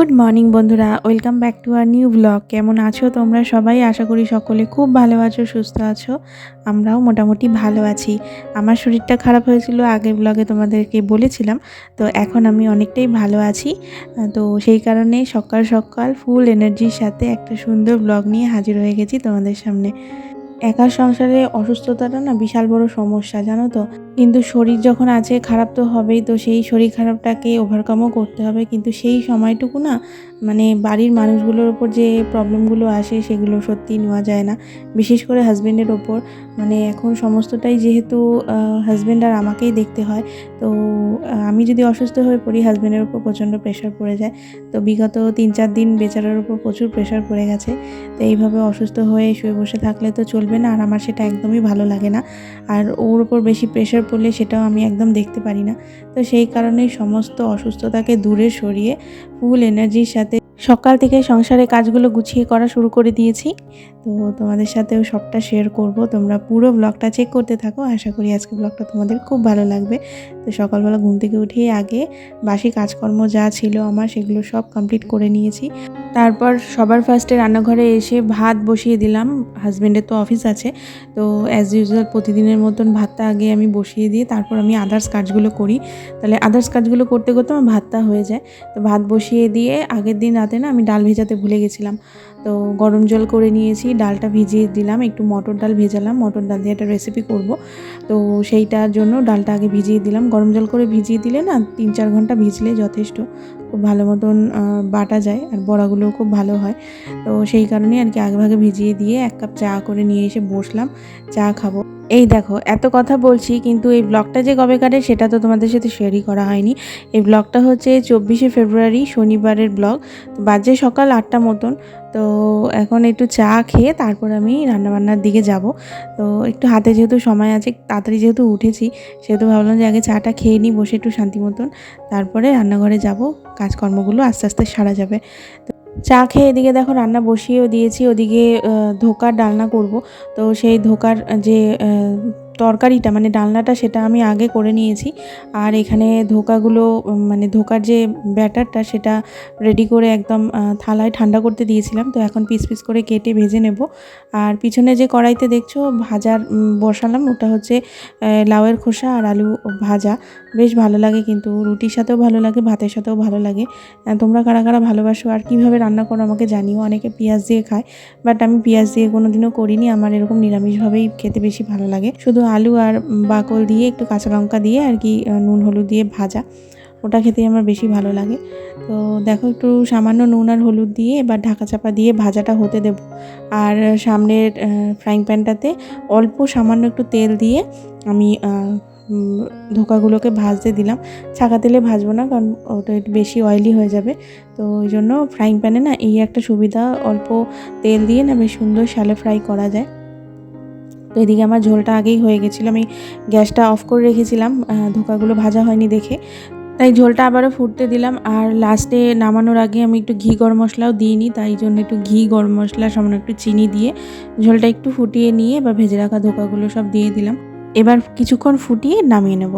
Good morning বন্ধুরা, welcome back to our new blog. কেমন আছো তোমরা সবাই? আশা করি সকলে খুব ভালো আছো, সুস্থ আছো। আমরাও মোটামুটি ভালো আছি। আমার শরীরটা খারাপ হয়েছিল, আগের ব্লগে তোমাদেরকে বলেছিলাম। তো এখন আমি অনেকটাই ভালো আছি। তো সেই কারণে সকাল সকাল ফুল এনার্জির সাথে একটা সুন্দর ব্লগ নিয়ে হাজির হয়ে গেছি তোমাদের সামনে। একার সংসারে অসুস্থতাটা না বিশাল বড় সমস্যা, জানো তো? কিন্তু শরীর যখন আছে খারাপ তো হবেই তো, সেই শরীর খারাপটাকে ওভারকামও করতে হবে। কিন্তু সেই সময়টুকু না মানে বাড়ির মানুষগুলোর ওপর যে প্রবলেমগুলো আসে, সেগুলো সত্যি নেওয়া যায় না। বিশেষ করে হাজব্যান্ডের ওপর। মানে এখন সমস্তটাই যেহেতু হাজব্যান্ড আর আমাকেই দেখতে হয়, তো আমি যদি অসুস্থ হয়ে পড়ি হাজব্যান্ডের ওপর প্রচণ্ড প্রেশার পড়ে যায়। তো বিগত তিন চার দিন বেচারার ওপর প্রচুর প্রেশার পড়ে গেছে। তো এইভাবে অসুস্থ হয়ে শুয়ে বসে থাকলে তো চলবে না, আর আমার সেটা একদমই ভালো লাগে না। আর ওর ওপর বেশি প্রেশার পড়লে সেটাও আমি একদম দেখতে পারি না। তো সেই কারণেই সমস্ত অসুস্থতাকে দূরে সরিয়ে ফুল এনার্জির সাথে て সকাল থেকে সংসারে কাজগুলো গুছিয়ে করা শুরু করে দিয়েছি। তো তোমাদের সাথেও সবটা শেয়ার করব। তোমরা পুরো ব্লগটা চেক করতে থাকো। আশা করি আজকে ব্লগটা তোমাদের খুব ভালো লাগবে। তো সকালবেলা ঘুম থেকে উঠেই আগে বাসি কাজকর্ম যা ছিল আমার সেগুলো সব কমপ্লিট করে নিয়েছি। তারপর সবার ফার্স্টে রান্নাঘরে এসে ভাত বসিয়ে দিলাম। হাজব্যান্ডের তো অফিস আছে। তো অ্যাজ ইউজুয়াল প্রতিদিনের মতন ভাতটা আগে আমি বসিয়ে দিয়ে তারপর আমি আদার্স কাজগুলো করি। তাহলে আদার্স কাজগুলো করতে করতে আমার ভাতটা হয়ে যায়। তো ভাত বসিয়ে দিয়ে আগের দিন রাতে না আমি ডাল ভেজাতে ভুলে গেছিলাম। তো গরম জল করে নিয়েছি, ডালটা ভিজিয়ে দিলাম, একটু মটর ডাল ভেজালাম, মটর ডাল দিয়ে একটা রেসিপি করব। তো সেইটার জন্য ডালটা আগে ভিজিয়ে দিলাম। গরম জল করে ভিজিয়ে দিলে না তিন চার ঘণ্টা ভিজলে যথেষ্ট, খুব ভালো মতন বাটা যায় আর বড়াগুলোও খুব ভালো হয়। তো সেই কারণে আর কি আগেভাগে ভিজিয়ে দিয়ে এক কাপ চা করে নিয়ে এসে বসলাম, চা খাব। এই দেখো, এত কথা বলছি, কিন্তু এই ব্লগটা যে কবে কাটে সেটা তো তোমাদের সাথে শেয়ারই করা হয়নি। এই ব্লগটা হচ্ছে চব্বিশে ফেব্রুয়ারি, শনিবারের ব্লগ বাজে সকাল আটটা মতন। তো এখন একটু চা খেয়ে তারপর আমি রান্নাবান্নার দিকে যাব। তো একটু হাতে যেহেতু সময় আছে, তাড়াতাড়ি যেহেতু উঠেছি, সেহেতু ভাবলাম যে আগে চাটা খেয়ে নিই, বসে একটু শান্তি মতন। তারপরে রান্নাঘরে যাব, কাজকর্মগুলো আস্তে আস্তে সারা যাবে। তো চা খেয়ে এদিকে দেখো রান্না বসিয়েও দিয়েছি, ওদিকে ধোকার ডালনা করব। তো সেই ধোকার, যে তরকারিটা মানে ডালনাটা সেটা আমি আগে করে নিয়েছি। আর এখানে ধোকাগুলো মানে ধোকার যে ব্যাটারটা সেটা রেডি করে একদম থালায় ঠান্ডা করতে দিয়েছিলাম। তো এখন পিস পিস করে কেটে ভেজে নেব। আর পিছনে যে কড়াইতে দেখছ, ভাজার বসালাম, ওটা হচ্ছে লাউয়ের খোসা আর আলু ভাজা। বেশ ভালো লাগে কিন্তু, রুটির সাথেও ভালো লাগে, ভাতের সাথেও ভালো লাগে। তোমরা কারা কারা ভালোবাসো আর কীভাবে রান্না করো আমাকে জানিও। অনেকে পেঁয়াজ দিয়ে খায়, বাট আমি পেঁয়াজ দিয়ে কোনো দিনও করিনি। আমার এরকম নিরামিষভাবেই খেতে বেশি ভালো লাগে। শুধু আলু আর বাকল দিয়ে একটু কাঁচা লঙ্কা দিয়ে আর কি নুন হলুদ দিয়ে ভাজা। ওটা খেতেই আমার বেশি ভালো লাগে। তো দেখো একটু সামান্য নুন আর হলুদ দিয়ে এবার ঢাকা চাপা দিয়ে ভাজাটা হতে দেব। আর সামনের ফ্রাইং প্যানটাতে অল্প সামান্য একটু তেল দিয়ে আমি ধোকাগুলোকে ভাজতে দিলাম। ছাকা তেলে ভাজবো না কারণ ওটা একটু বেশি অয়েলি হয়ে যাবে। তো ওই জন্য ফ্রাইং প্যানে না এই একটা সুবিধা, অল্প তেল দিয়ে না বেশ সুন্দর শ্যালো ফ্রাই করা যায়। তো এদিকে আমার ঝোলটা আগেই হয়ে গেছিল। আমি গ্যাসটা অফ করে রেখেছিলাম ধোকাগুলো ভাজা হয়নি দেখে। তাই ঝোলটা আবারও ফুটতে দিলাম আর লাস্টে নামানোর আগে আমি একটু ঘি গরম মশলাও দিইনি, তাই জন্য একটু ঘি গরম মশলা, সামান্য একটু চিনি দিয়ে ঝোলটা একটু ফুটিয়ে নিয়ে এবার ভেজে রাখা ধোকাগুলো সব দিয়ে দিলাম। এবার কিছুক্ষণ ফুটিয়ে নামিয়ে নেব।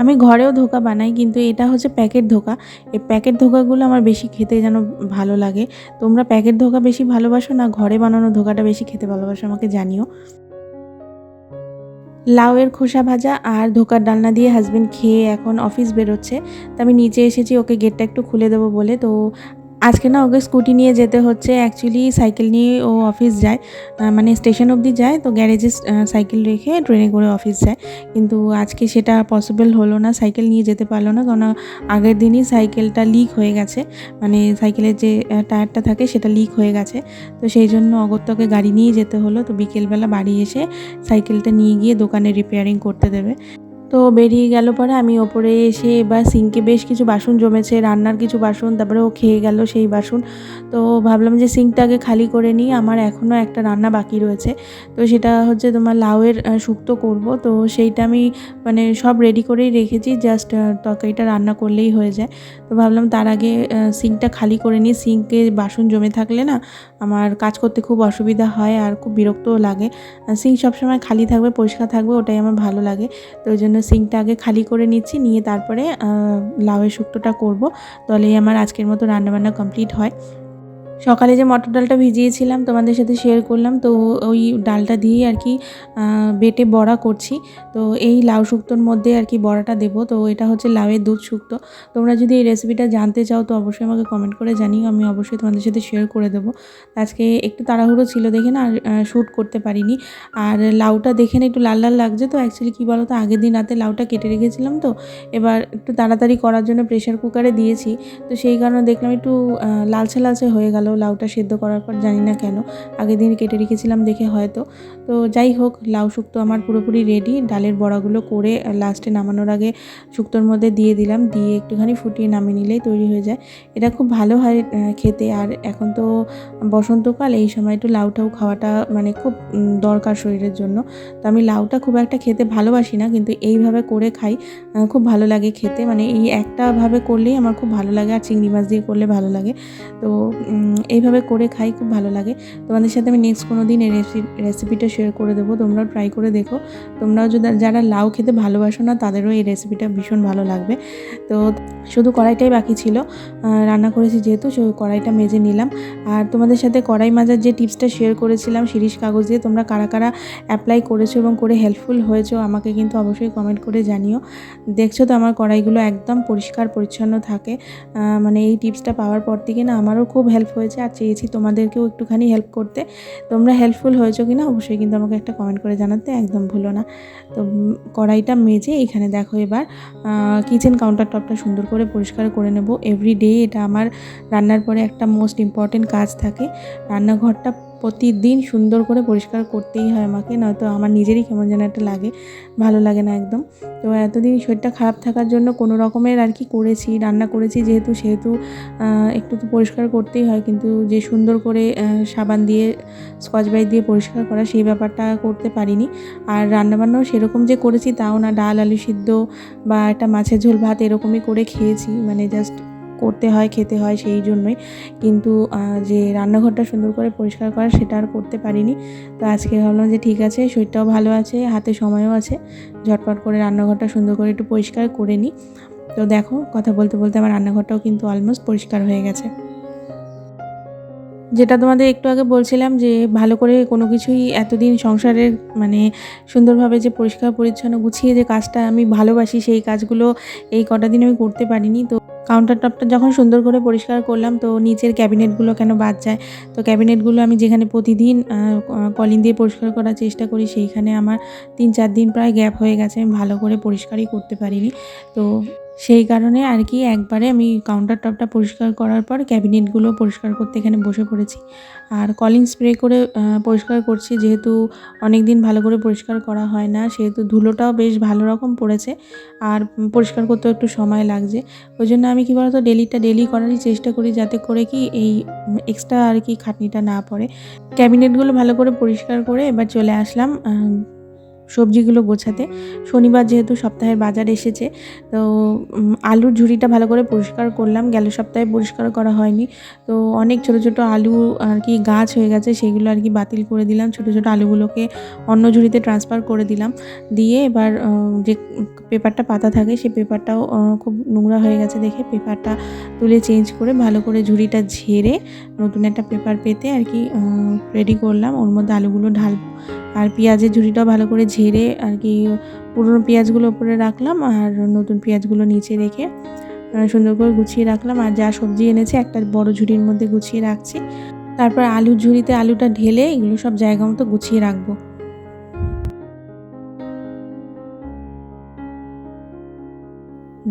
আমি ঘরেও ধোকা বানাই, কিন্তু এটা হচ্ছে প্যাকেট ধোকা। এই প্যাকেট ধোকাগুলো আমার বেশি খেতে যেন ভালো লাগে। তোমরা প্যাকেট ধোকা বেশি ভালোবাসো না, ঘরে বানানো ধোকাটা বেশি খেতে ভালোবাসো, আমাকে জানিও। লাউ এর খোসা ভাজা আর ধোকার ডালনা দিয়ে হাজবেন্ড খেয়ে এখন অফিস বেরোচ্ছে। তো আমি নিচে এসেছি, ওকে গেটটা একটু খুলে দেবো বলে। তো আজকে না ওকে স্কুটি নিয়ে যেতে হচ্ছে। অ্যাকচুয়ালি সাইকেল নিয়ে ও অফিস যায়। মানে স্টেশন অবধি যায়। তো গ্যারেজে সাইকেল রেখে ট্রেনে করে অফিস যায়। কিন্তু আজকে সেটা পসিবল হলো না। সাইকেল নিয়ে যেতে পারল না। কারণ আগের দিনই সাইকেলটা লিক হয়ে গেছে। মানে সাইকেলের যে টায়ারটা থাকে সেটা লিক হয়ে গেছে। তো সেই জন্য অগত্যকে গাড়ি নিয়ে যেতে হলো। তো বিকেলবেলা বাড়ি এসে সাইকেলটা নিয়ে গিয়ে দোকানে রিপেয়ারিং করতে দেবে। তো বেরিয়ে গেল পরে আমি ওপরে এসে এবার সিঙ্কে বেশ কিছু বাসন জমেছে, রান্নার কিছু বাসন, তারপরে ও খেয়ে গেল সেই বাসন। তো ভাবলাম যে সিঙ্কটাকে খালি করে নিই, আমার এখনও একটা রান্না বাকি রয়েছে। তো সেটা হচ্ছে তোমার লাউয়ের শুক্তো করব। তো সেইটা আমি মানে সব রেডি করেই রেখেছি জাস্ট তরকারিটা রান্না করলেই হয়ে যায়। তো ভাবলাম তার আগে সিঙ্কটা খালি করে নিই, সিঙ্কে বাসন জমে থাকলে না আমার কাজ করতে খুব অসুবিধা হয় আর খুব বিরক্তও লাগে। সিঙ্ক সবসময় খালি থাকবে, পরিষ্কার থাকবে, ওটাই আমার ভালো লাগে। তো ওই জন্য সিঙ্কটা আগে খালি করে নিচ্ছি, নিয়ে তারপরে লাউয়ের শুক্তোটা করব। তাহলেই আমার আজকের মতো রান্নাবান্না কমপ্লিট হয়। সকালে যে মটর ডালটা ভিজিয়েছিলাম তোমাদের সাথে শেয়ার করলাম, তো ওই ডালটা দিয়েই আর কি বেটে বড়া করছি। তো এই লাউ শুক্তোর মধ্যে আর কি বড়াটা দেবো, তো এটা হচ্ছে লাউয়ের দুধ শুক্তো। তোমরা যদি এই রেসিপিটা জানতে চাও, তো অবশ্যই আমাকে কমেন্ট করে জানিও, আমি অবশ্যই তোমাদের সাথে শেয়ার করে দেবো। আজকে একটু তাড়াহুড়ো ছিল দেখে না শ্যুট করতে পারিনি। আর লাউটা দেখে না একটু লাল লাল লাগছে, তো অ্যাকচুয়ালি কী বলো তো আগের দিন রাতে লাউটা কেটে রেখেছিলাম তো, এবার একটু তাড়াতাড়ি করার জন্য প্রেশার কুকারে দিয়েছি। তো সেই কারণে দেখলাম একটু লালচে লালচে হয়ে গেল। লাউটা সেদ্ধ করার পর জানি না কেন আগের দিন কেটে রেখেছিলাম দেখে হয়তো তো যাই হোক, লাউ শুক্তো আমার পুরোপুরি রেডি ডালের বড়াগুলো করে লাস্টে নামানোর আগে শুক্তোর মধ্যে দিয়ে দিলাম। দিয়ে একটুখানি ফুটিয়ে নামিয়ে নিলেই তৈরি হয়ে যায়। এটা খুব ভালো হয় খেতে। আর এখন তো বসন্তকাল, এই সময় একটু লাউটাও খাওয়াটা মানে খুব দরকার শরীরের জন্য। তো আমি লাউটা খুব একটা খেতে ভালোবাসি না, কিন্তু এইভাবে করে খাই খুব ভালো লাগে খেতে। মানে এই একটাভাবে করলেই আমার খুব ভালো লাগে, আর চিংড়ি মাছ দিয়ে করলে ভালো লাগে। তো এইভাবে করে খাই, খুব ভালো লাগে। তোমাদের সাথে আমি নেক্সট কোনো দিন এই রেসিপিটা শেয়ার করে দেবো, তোমরাও ট্রাই করে দেখো। তোমরাও যদি যারা লাউ খেতে ভালোবাসো না, তাদেরও এই রেসিপিটা ভীষণ ভালো লাগবে। তো শুধু কড়াইটাই বাকি ছিল। রান্না করেছি যেহেতু কড়াইটা মেজে নিলাম। আর তোমাদের সাথে কড়াই মাজার যে টিপসটা শেয়ার করেছিলাম, শিরিষ কাগজ দিয়ে তোমরা কারা কারা অ্যাপ্লাই করেছ এবং করে হেল্পফুল হয়েছো, আমাকে কিন্তু অবশ্যই কমেন্ট করে জানিও। দেখছ তো আমার কড়াইগুলো একদম পরিষ্কার, পরিচ্ছন্ন থাকে। মানে এই টিপসটা পাওয়ার পর থেকে না, আমারও খুব হেল্প হয়েছে। আর চেয়েছি তোমাদেরকেও একটুখানি হেল্প করতে। তোমরা হেল্পফুল হয়েছো কি না অবশ্যই কিন্তু আমাকে একটা কমেন্ট করে জানাতে একদম ভুলো না। তো কড়াইটা মেজে এখানে দেখো এবার কিচেন কাউন্টার টপটা সুন্দর করে পরিষ্কার করে নেব। এভরি ডে এটা আমার রান্নার পরে একটা মোস্ট ইম্পর্টেন্ট কাজ থাকে। রান্নাঘরটা প্রতিদিন সুন্দর করে পরিষ্কার করতেই হয় আমাকে, নয়তো আমার নিজেরই কেমন যেন একটা লাগে, ভালো লাগে না একদম। তো এতদিন শরীরটা খারাপ থাকার জন্য কোনো রকমের আর কি করেছি, রান্না করেছি যেহেতু, সেহেতু একটু তো পরিষ্কার করতেই হয়, কিন্তু যে সুন্দর করে সাবান দিয়ে, স্কচ ব্রাইট দিয়ে পরিষ্কার করা সেই ব্যাপারটা করতে পারিনি। আর রান্নাবান্নাও সেরকম যে করেছি তাও না, ডাল, আলু সিদ্ধ বা একটা মাছের ঝোল ভাত এরকমই করে খেয়েছি মানে জাস্ট করতে হয়, খেতে হয় সেই জন্যই। কিন্তু যে রান্নাঘরটা সুন্দর করে পরিষ্কার করা সেটা আর করতে পারিনি। তো আজকে ভাবলাম যে ঠিক আছে, শরীরটাও ভালো আছে, হাতে সময়ও আছে, ঝটপট করে রান্নাঘরটা সুন্দর করে একটু পরিষ্কার করে নিই। তো দেখো, কথা বলতে বলতে আমার রান্নাঘরটাও কিন্তু অলমোস্ট পরিষ্কার হয়ে গেছে। যেটা তোমাদের একটু আগে বলছিলাম যে ভালো করে কোনো কিছুই এতদিন সংসারের মানে সুন্দরভাবে যে পরিষ্কার পরিচ্ছন্ন গুছিয়ে যে কাজটা আমি ভালোবাসি, সেই কাজগুলো এই কটা দিন আমি করতে পারিনি। তো কাউন্টার টপটা যখন সুন্দর করে পরিষ্কার করলাম, তো নিচের ক্যাবিনেটগুলো কেন বাদ যায়? তো ক্যাবিনেটগুলো আমি যেখানে প্রতিদিন কলিন দিয়ে পরিষ্কার করার চেষ্টা করি, সেইখানে আমার তিন চার দিন প্রায় গ্যাপ হয়ে গেছে, আমি ভালো করে পরিষ্কারই করতে পারিনি। তো সেই কারণে আর কি একবারে আমি কাউন্টার টপটা পরিষ্কার করার পর ক্যাবিনেটগুলো পরিষ্কার করতে এখানে বসে পড়েছি। আর কলিং স্প্রে করে পরিষ্কার করছি যেহেতু অনেক দিন ভালো করে পরিষ্কার করা হয় না, সেহেতু ধুলোটাও বেশ ভালো রকম পড়েছে আর পরিষ্কার করতেও একটু সময় লাগছে। ওই জন্য আমি কী বলতো ডেলিটা ডেলি করারই চেষ্টা করি যাতে করে কি এই এক্সট্রা আর কি খাটনিটা না পড়ে। ক্যাবিনেটগুলো ভালো করে পরিষ্কার করে এবার চলে আসলাম সবজিগুলো গোছাতে। শনিবার যেহেতু সপ্তাহের বাজার এসেছে, তো আলুর ঝুড়িটা ভালো করে পরিষ্কার করলাম। গেল সপ্তাহে পরিষ্কার করা হয়নি। তো, অনেক ছোট ছোট আলু আর কি গাছ হয়ে গেছে, সেগুলো আর কি বাতিল করে দিলাম। ছোট ছোট আলুগুলোকে অন্য ঝুড়িতে ট্রান্সফার করে দিলাম। দিয়ে এবার যে পেপারটা পাতা থাকে, সেই পেপারটাও খুব নোংরা হয়ে গেছে দেখে পেপারটা তুলে চেঞ্জ করে ভালো করে ঝুড়িটা ঝেড়ে নতুন একটা পেপার পেতে আর কি রেডি করলাম। ওর মধ্যে আলুগুলো ঢালবো আর পেঁয়াজের ঝুড়িটাও ভালো করে ঝেড়ে আর কি পুরনো পেঁয়াজগুলো উপরে রাখলাম আর নতুন পেঁয়াজগুলো নিচে রেখে সুন্দর করে গুছিয়ে রাখলাম। আর যা সবজি এনেছে একটা বড় ঝুড়ির মধ্যে গুছিয়ে রাখছি। তারপর আলুর ঝুড়িতে আলুটা ঢেলে এগুলো সব জায়গা মতো গুছিয়ে রাখব।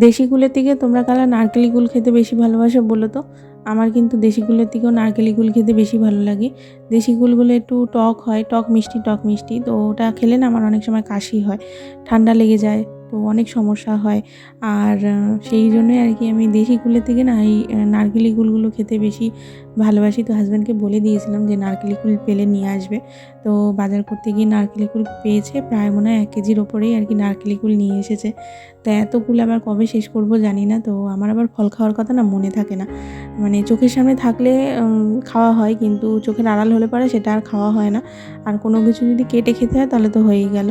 দেশি গুলের থেকে তোমরা কালা নারকেলি গুল খেতে বেশি ভালোবাসো বলো তো? আমার কিন্তু দেশি গুলের থেকেও নারকেলি গুল খেতে বেশি ভালো লাগে। দেশি গুলগুলো একটু টক হয়, টক মিষ্টি টক মিষ্টি, তো ওটা খেলে না আমার অনেক সময় কাশি হয়, ঠান্ডা লেগে যায়, তো অনেক সমস্যা হয়। আর সেই জন্যই আর কি আমি দেশি গুলের থেকে না এই নারকেলি গুলগুলো খেতে বেশি ভালোবাসি। তো হাজব্যান্ডকে বলে দিয়েছিলাম যে নারকেলি কুল পেলে নিয়ে আসবে। তো বাজার করতে গিয়ে নারকেলি কুল পেয়েছে, প্রায় মনে হয় এক কেজির ওপরেই আর কি নারকেলি কুল নিয়ে এসেছে। তো এত কুল আবার কবে শেষ করব জানি না, তো আমার আবার ফল খাওয়ার কথা না মনে থাকে না। মানে চোখের সামনে থাকলে খাওয়া হয়, কিন্তু চোখের আড়াল হলে পরে সেটা আর খাওয়া হয় না। আর কোনো কিছু যদি কেটে খেতে হয় তাহলে তো হয়েই গেল।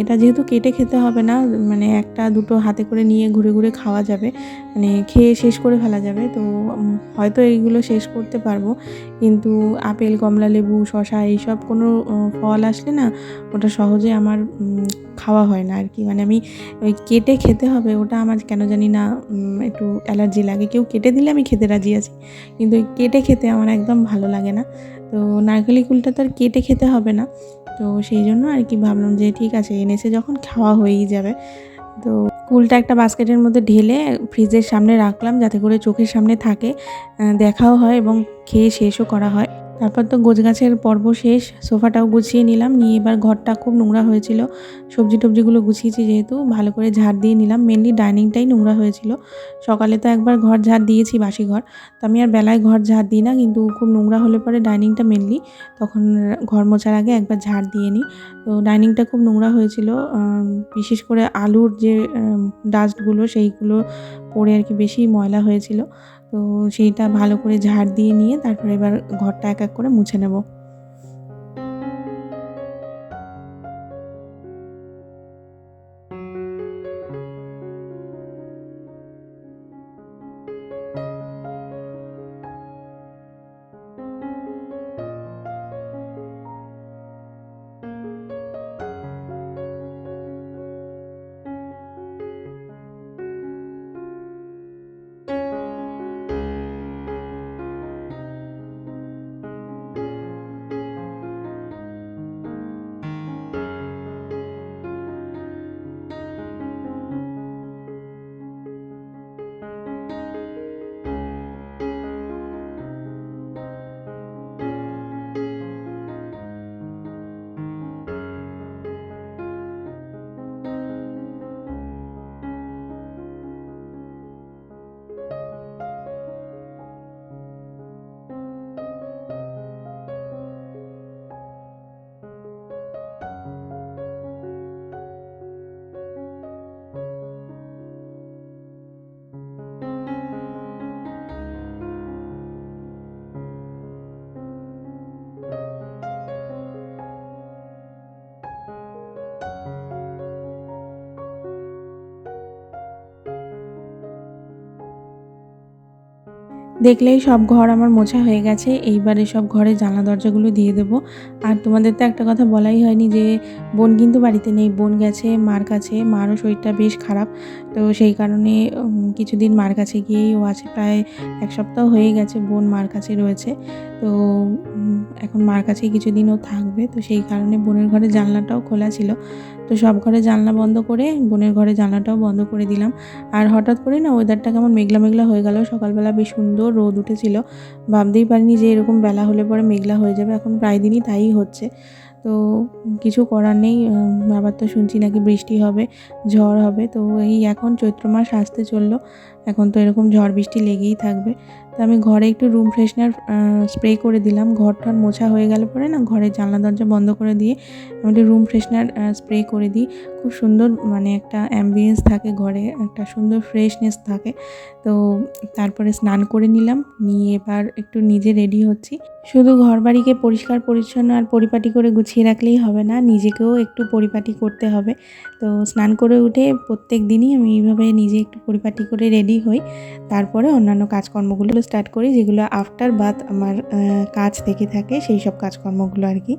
এটা যেহেতু কেটে খেতে হবে না মানে একটা দুটো হাতে করে নিয়ে ঘুরে ঘুরে খাওয়া যাবে মানে খেয়ে শেষ করে ফেলা যাবে। তো হয়তো এইগুলো শেষ করতে পারব। কিন্তু আপেল কমলা লেবু শশা এইসব কোনো ফল আসলে না ওটা সহজে আমার খাওয়া হয় না আর কি। মানে আমি ওই কেটে খেতে হবে ওটা আমার কেন জানি না একটু অ্যালার্জি লাগে। কেউ কেটে দিলে আমি খেতে রাজি আছি। কিন্তু ওই কেটে খেতে আমার একদম ভালো লাগে না। তো নারকেলি কুলটা তো আর কেটে খেতে হবে না। তো সেই জন্য আর কি ভাবলাম যে ঠিক আছে, এনেছে যখন খাওয়া হয়েই যাবে। তো কুলটা একটা বাস্কেটের মধ্যে ঢেলে ফ্রিজের সামনে রাখলাম যাতে করে চোখের সামনে থাকে দেখাও হয় এবং খেয়ে শেষও করা হয়। তারপর তো গাছের পর্ব শেষ, সোফাটাও গুছিয়ে নিলাম। নিয়ে এবার ঘরটা খুব নোংরা হয়েছিল। সবজি টবজিগুলো গুছিয়েছি যেহেতু, ভালো করে ঝাড় দিয়ে নিলাম। মেনলি ডাইনিংটাই নোংরা হয়েছিল। সকালে তো একবার ঘর ঝাড় দিয়েছি বাসি ঘর। তো আমি আর বেলায় ঘর ঝাড় দিই না, কিন্তু খুব নোংরা হলে পরে ডাইনিংটা মেনলি তখন ঘর মোছার আগে একবার ঝাড় দিয়ে নিই। তো ডাইনিংটা খুব নোংরা হয়েছিল। বিশেষ করে আলুর যে ডাস্টগুলো সেইগুলো পড়ে আর কি বেশি ময়লা হয়েছিল। তো সেইটা ভালো করে ঝাড় দিয়ে নিয়ে তারপরে এবার ঘরটা এক এক করে মুছে নেব। দেখলেই সব ঘর আমার মোছা হয়ে গেছে, এইবারে সব ঘরে জানলা দরজাগুলো দিয়ে দেব। আর তোমাদের তো একটা কথা বলাই হয়নি যে, বোন কিন্তু বাড়িতে নেই, বোন গেছে, মার কাছে, মারও শরীরটা বেশ খারাপ। তো সেই কারণে কিছুদিন মার কাছে গিয়েই ও আছে প্রায় এক সপ্তাহ হয়ে গেছে, বোন মার কাছে রয়েছে। তো এখন মার কাছে কিছুদিন ও থাকবে। তো সেই কারণে বোনের ঘরে জানলাটাও খোলা ছিল। তো সব ঘরে জানলা বন্ধ করে বোনের ঘরে জানলাটাও বন্ধ করে দিলাম। আর হঠাৎ করে না ওয়েদারটা কেমন মেঘলা মেঘলা হয়ে গেল। সকালবেলা বেশ সুন্দর রোদ উঠেছিল। ভাবতেই পারিনি যে এরকম বেলা হলে পরে মেঘলা হয়ে যাবে। এখন প্রায় দিনই তাই হচ্ছে। তো কিছু করার নেই আবার তো শুনছি নাকি বৃষ্টি হবে, ঝড় হবে, তো এই এখন চৈত্র মাস আসতে চলল, এখন তো এরকম ঝড় বৃষ্টি লেগেই থাকবে। তো আমি ঘরে একটু রুম ফ্রেশনার স্প্রে করে দিলাম ঘর ঠর মোছা হয়ে গেলে পরে না ঘরের জানলা দরজা বন্ধ করে দিয়ে আমি একটু রুম ফ্রেশনার স্প্রে করে দিই। খুব সুন্দর মানে একটা অ্যাম্বিয়েন্স থাকে ঘরে, একটা সুন্দর ফ্রেশনেস থাকে। তো তারপরে স্নান করে নিলাম, নিয়ে এবার একটু নিজে রেডি হচ্ছি। শুধু ঘর বাড়িকে পরিষ্কার, পরিচ্ছন্ন আর পরিপাটি করে গুছিয়ে রাখলেই হবে না, নিজেকেও একটু পরিপাটি করতে হবে। তো স্নান করে উঠে প্রত্যেক দিনই আমি এইভাবে নিজে একটু পরিপাটি করে রেডি হই। তারপরে অন্যান্য কাজকর্মগুলো স্টার্ট করি, যেগুলো আফটার বাথ আমার কাজ থেকে থাকে, সেই সব কাজকর্মগুলো আর কি।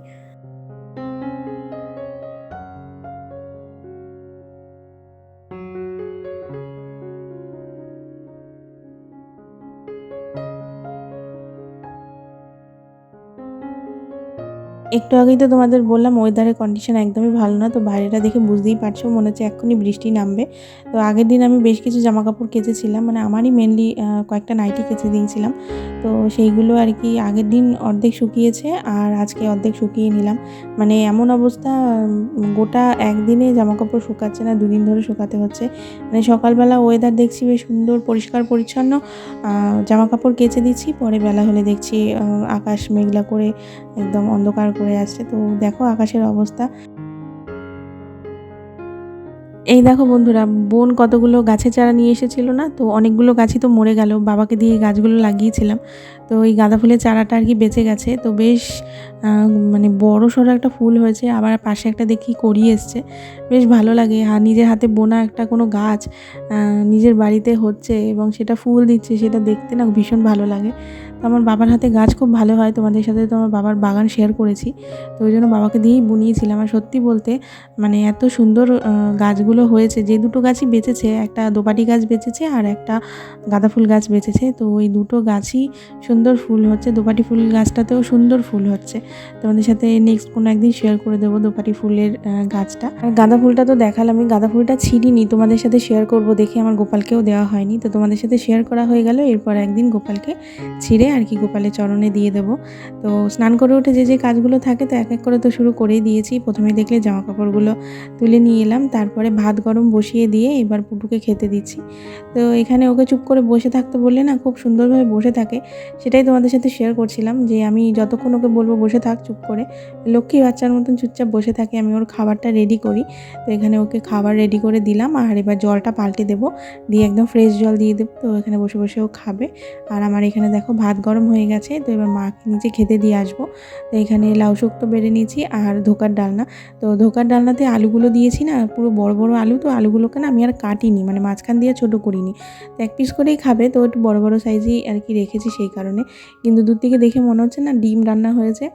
একটু আগেই তো তোমাদের বললাম ওয়েদারের কন্ডিশন একদমই ভালো না, তো বাইরেটা দেখে বুঝতেই পারছ, মনে হচ্ছে এক্ষুনি বৃষ্টি নামবে। তো আগের দিন আমি বেশ কিছু জামা কাপড় কেচেছিলাম মানে আমারই মেনলি কয়েকটা নাইটি কেচে দিয়েছিলাম। তো সেইগুলো আর কি আগের দিন অর্ধেক শুকিয়েছে, আর আজকে অর্ধেক শুকিয়ে নিলাম। মানে এমন অবস্থা গোটা একদিনে জামা কাপড় শুকাচ্ছে না, দুদিন ধরে শুকাতে হচ্ছে। মানে সকালবেলা ওয়েদার দেখছি বেশ সুন্দর, পরিষ্কার, পরিচ্ছন্ন জামা কাপড় কেচে দিচ্ছি, পরে বেলা হলে দেখছি আকাশ মেঘলা করে একদম অন্ধকার করে আসছে। তো দেখো আকাশের অবস্থা। এই দেখো বন্ধুরা, বোন কতগুলো গাছের চারা নিয়ে এসেছিল না? তো অনেকগুলো গাছই তো মরে গেল। বাবাকে দিয়ে গাছগুলো লাগিয়েছিলাম। তো এই গাঁদা ফুলের চারাটা আর কি বেঁচে গেছে। তো বেশ মানে বড় সড়ো একটা ফুল হয়েছে। আবার পাশে একটা দেখি করিয়ে এসছে। বেশ ভালো লাগে। আর নিজের হাতে বোনা একটা কোনো গাছ নিজের বাড়িতে হচ্ছে এবং সেটা ফুল দিচ্ছে, সেটা দেখতে না ভীষণ ভালো লাগে। তো আমার বাবার হাতে গাছ খুব ভালো হয়, তোমাদের সাথে তো আমার বাবার বাগান শেয়ার করেছি। তো ওই জন্য বাবাকে দিয়েই বুনিয়েছিলাম। আর সত্যি বলতে মানে এত সুন্দর গাছগুলো হয়েছে, যে দুটো গাছই বেঁচেছে, একটা দোপাটি গাছ বেঁচেছে আর একটা গাঁদা ফুল গাছ বেঁচেছে। তো ওই দুটো গাছই সুন্দর ফুল হচ্ছে, দোপাটি ফুল গাছটাতেও সুন্দর ফুল হচ্ছে। তোমাদের সাথে নেক্সট কোনো একদিন শেয়ার করে দেবো দোপাটি ফুলের গাছটা। আর গাঁদা ফুলটা তো দেখালাম, আমি গাঁদা ফুলটা ছিঁড়িনি, তোমাদের সাথে শেয়ার করব দেখে, আমার গোপালকেও দেওয়া হয়নি। তো তোমাদের সাথে শেয়ার করা হয়ে গেল, এরপর একদিন গোপালকে ছিঁড়ে আর কি গোপালের চরণে দিয়ে দেবো। তো স্নান করে উঠে যে যে কাজগুলো থাকে তো এক এক করে তো শুরু করেই দিয়েছি। প্রথমে দেখলে জামা কাপড়গুলো তুলে নিয়ে এলাম, তারপরে ভাত গরম বসিয়ে দিয়ে এবার পুটুকে খেতে দিচ্ছি। তো এখানে ওকে চুপ করে বসে থাকতে বললে না খুব সুন্দরভাবে বসে থাকে, সেটাই তোমাদের সাথে শেয়ার করছিলাম যে আমি যতক্ষণ ওকে বলব বসে থাক চুপ করে। লক্ষ্মী বাচ্চার মতন চুপচাপ বসে থাকে, আমি ওর খাবারটা রেডি করি। তো এখানে ওকে খাবার রেডি করে দিলাম আর এবার জলটা পাল্টে দেবো, দিয়ে একদম ফ্রেশ জল দিয়ে দেবো। তো এখানে বসে বসে ও খাবে। আর আমার এখানে দেখো ভাত গরম হয়ে গেছে, তো এবার মাকে নিচে খেতে দিয়ে আসব। তো এখানে লাউ শুক্তো বেড়ে নিয়েছি আর ধোকার ডালনা। তো ধোকার ডালনাতে আলুগুলো দিয়েছি না, পুরো বড় বড় আলু, তো আলুগুলোকে না আমি আর কাটিনি মানে মাঝখান দিয়ে ছোটো করিনি। তো এক পিস করেই খাবে, তো একটু বড় বড় সাইজই আর কি রেখেছি সেই কারণে। কিন্তু দূর থেকে দেখে মনে হচ্ছে না ডিম রান্না হয়েছে।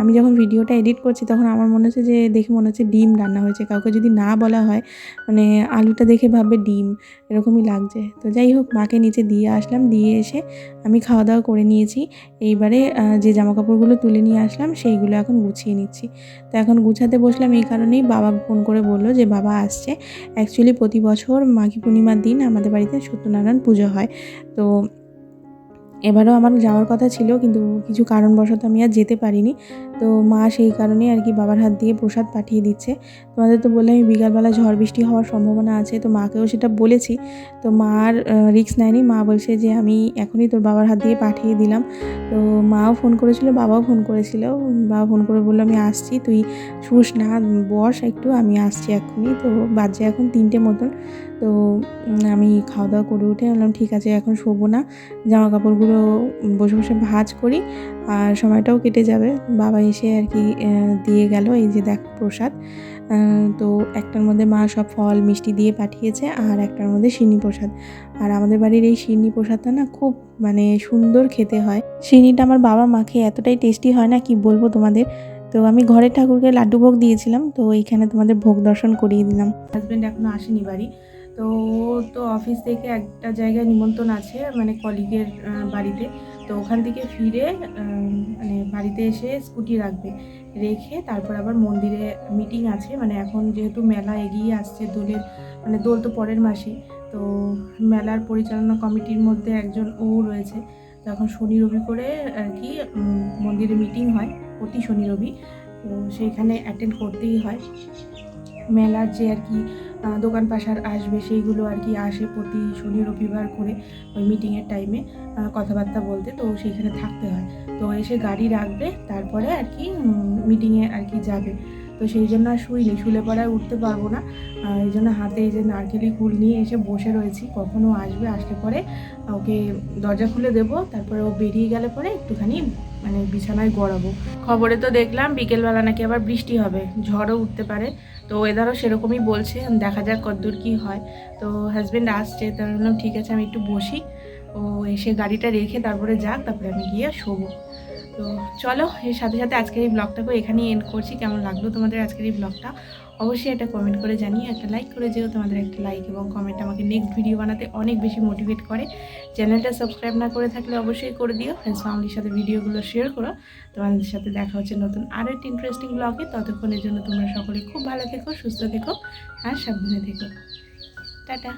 আমি যখন ভিডিওটা এডিট করছি তখন আমার মনে হচ্ছে যে দেখে মনে হচ্ছে ডিম রান্না হয়েছে। কাউকে যদি না বলা হয় মানে আলুটা দেখে ভাববে ডিম, এরকমই লাগছে। তো যাই হোক, মাকে নিচে দিয়ে আসলাম, দিয়ে এসে আমি খাওয়া দাওয়া করে নিয়েছি। এইবারে যে জামা কাপড়গুলো তুলে নিয়ে আসলাম, সেইগুলো এখন গুছিয়ে নিচ্ছি। তো এখন গুছাতে বসলাম এই কারণেই বাবা ফোন করে বলল যে, বাবা আসছে। অ্যাকচুয়ালি প্রতি বছর মাঘী পূর্ণিমার দিন আমাদের বাড়িতে সত্যনারায়ণ পুজো হয়। তো এবারেও আমার যাওয়ার কথা ছিল, কিন্তু কিছু কারণবশত আমি আর যেতে পারিনি। তো মা সেই কারণে আর কি বাবার হাত দিয়ে প্রসাদ পাঠিয়ে দিচ্ছে। তোমাদের তো বললে আমি বিকালবেলা ঝড় বৃষ্টি হওয়ার সম্ভাবনা আছে, তো মাকেও সেটা বলেছি। তো মা আর রিক্স নেয়নি। মা বলছে যে আমি এখনই তোর বাবার হাত দিয়ে পাঠিয়ে দিলাম। তো মাও ফোন করেছিল, বাবাও ফোন করেছিল। বাবা ফোন করে বলল, আমি আসছি, তুই শুস না, বস একটু, আমি আসছি এখনই তো বাজে এখন তিনটে মতন। তো আমি খাওয়া দাওয়া করে উঠে বললাম, ঠিক আছে, এখন শোবো না। জামা কাপড়গুলো বসে বসে ভাজ করি আর সময়টাও কেটে যাবে। বাবা এসে আর কি দিয়ে গেল, এই যে দেখ প্রসাদ। তো একটার মধ্যে মা সব ফল, মিষ্টি দিয়ে পাঠিয়েছে আর একটার মধ্যে সিন্নি প্রসাদ। আর আমাদের বাড়ির এই সিন্নি প্রসাদটা না খুব মানে সুন্দর খেতে হয়। সিন্নিটা আমার বাবা মাখে এতটাই টেস্টি হয় না, কি বলব তোমাদের? তো আমি ঘরের ঠাকুরকে লাড্ডু ভোগ দিয়েছিলাম, তো এইখানে তোমাদের ভোগ দর্শন করিয়ে দিলাম। হাজব্যান্ড এখনও আসেনি বাড়ি। তো ও তো অফিস থেকে একটা জায়গায় নিমন্ত্রণ আছে মানে কলিগের বাড়িতে। তো ওখান থেকে ফিরে মানে বাড়িতে এসে স্কুটি রাখবে। রেখে তারপর আবার মন্দিরে মিটিং আছে। মানে এখন যেহেতু মেলা এগিয়ে আসছে দোলের মানে দোল তো পরের মাসে তো মেলার পরিচালনা কমিটির মধ্যে একজন ও রয়েছে। তো এখন শনি রবি করে আর কি মন্দিরে মিটিং হয়, প্রতি শনি রবি। তো সেইখানে অ্যাটেন্ড করতেই হয়। মেলার যে আর কি দোকান পাশার আসবে, সেইগুলো আর কি আসে প্রতি শনি, রবিবার করে ওই মিটিংয়ের টাইমে কথাবার্তা বলতে, তো সেইখানে থাকতে হয়। তো এসে গাড়ি রাখবে, তারপরে আর কি মিটিংয়ে আর কি যাবে। তো সেই জন্য আর শুইনি শুলে আর উঠতে পারব না। এই জন্য হাতে এই যে নারকেলি কুল নিয়ে এসে বসে রয়েছি, কখনো আসবে, আসলে পরে ওকে দরজা খুলে দেবো, তারপরে ও বেরিয়ে গেলে পরে একটুখানি মানে বিছানায় গড়াবো। খবরে তো দেখলাম বিকেলবেলা নাকি আবার বৃষ্টি হবে, ঝড়ও উঠতে পারে। তো ওয়েদারও সেরকমই বলছে, দেখা যাক কতদূর কী হয়। তো হাজব্যান্ড আসছে তার বললাম ঠিক আছে আমি একটু বসি। ও এসে গাড়িটা রেখে তারপরে যাক, তারপরে আমি গিয়ে শোবো। তো চলো, এর সাথে সাথে আজকের এই ব্লগটাকেও এখানেই এন্ড করছি। কেমন লাগল তোমাদের আজকের এই ব্লগটা অবশ্যই একটা কমেন্ট করে জানিয়ে একটা লাইক করে যেও, তোমাদের একটা লাইক এবং কমেন্ট আমাকে নেক্সট ভিডিও বানাতে অনেক বেশি মোটিভেট করে। চ্যানেলটা সাবস্ক্রাইব না করে থাকলে অবশ্যই করে দিও ফ্রেন্ডস ফ্যামিলির সাথে ভিডিওগুলো শেয়ার করো। তোমাদের সাথে দেখা হচ্ছে নতুন আর একটি ইন্টারেস্টিং ব্লগে ততক্ষণের জন্য তোমরা সকলে খুব ভালো থেকো, সুস্থ থেকো, আর সাবধানে থেকো। টাটা।